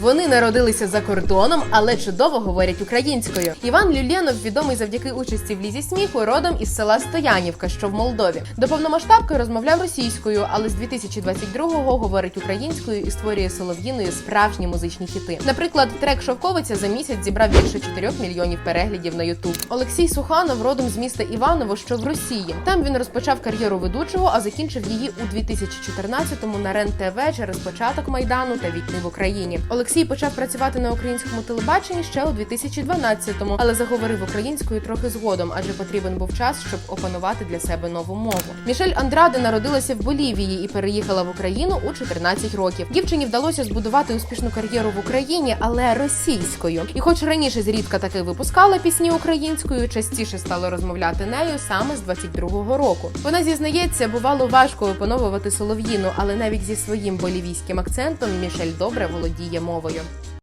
Вони народилися за кордоном, але чудово говорять українською. Іван Люленов відомий завдяки участі в лізі сміху, родом із села Стоянівка, що в Молдові. До повномасштабки розмовляв російською, але з 2022-го говорить українською і створює солов'їною справжні музичні хіти. Наприклад, трек Шовковиця за місяць зібрав більше 4 мільйонів переглядів на Ютуб. Олексій Суханов родом з міста Іваново, що в Росії. Там він розпочав кар'єру ведучого, а закінчив її у 2014-му на РЕН ТВ через початок майдану та війни в Україні. Олексій почав працювати на українському телебаченні ще у 2012-му, але заговорив українською трохи згодом, адже потрібен був час, щоб опанувати для себе нову мову. Мішель Андраде народилася в Болівії і переїхала в Україну у 14 років. Дівчині вдалося збудувати успішну кар'єру в Україні, але російською. І, хоч раніше зрідка таки випускала пісні українською, частіше стала розмовляти нею саме з 22-го року. Вона зізнається, бувало важко опановувати солов'їну, але навіть зі своїм болівійським акцентом Мішель добре володіє мовою.